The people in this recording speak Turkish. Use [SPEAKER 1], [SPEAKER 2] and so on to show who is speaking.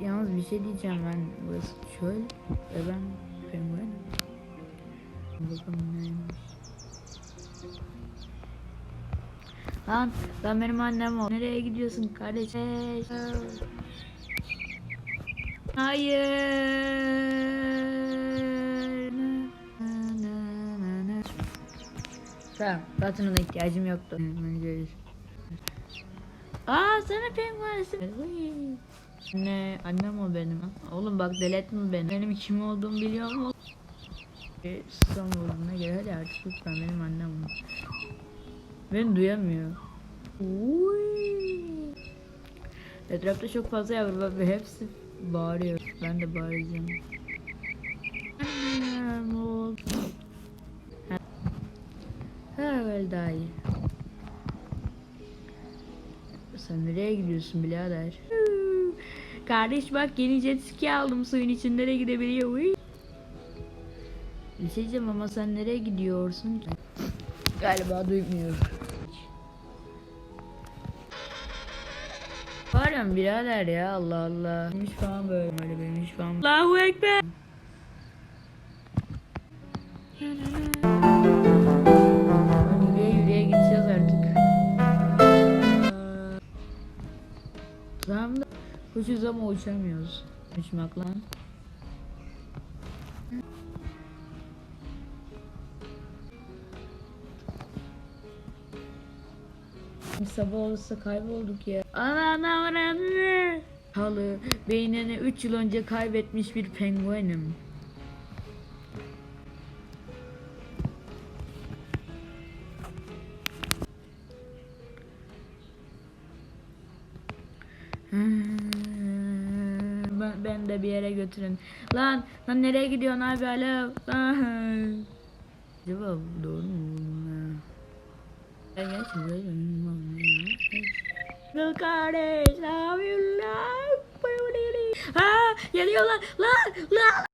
[SPEAKER 1] Yalnız bir şey diyeceğim ben burası çöl ve ben penguen. Bakalım neymiş. Lan, lan benim annem o. Nereye gidiyorsun kardeş? Hayır. Tamam, zaten ona ihtiyacım yoktu. Aa sana penguen Ne annem o benim. Oğlum bak deletme beni. Benim kim olduğumu biliyor musun? E, vurduğuna göre hadi artık lütfen benim annem o. Beni duyamıyor. Uy. Etrafta çok fazla yavru var ve hepsi bağırıyor. Ben de bağıracağım. Ha böyle daha iyi. Sen nereye gidiyorsun birader? Kardeş bak yeni jet ski aldım suyun için nereye gidebiliyor? Uy. Bir şey ama sen nereye gidiyorsun? Galiba duymuyor. Ya birader ya Allah Allah. Benim falan böyle böyle benim falan. Allahu Ekber. Yürüye yürüye gideceğiz artık. Tamam da uçuz ama uçamıyoruz. Uçmak lan. Sabah olursa kaybolduk ya. Ana ana ana. Halı beynini 3 yıl önce kaybetmiş bir penguenim. Ben, ben de bir yere götürün. Lan, lan nereye gidiyorsun abi? Lan. Acaba doğru mu? Gel kardeş, ne yapıyorsun lan? Geliyorlar lan, lan.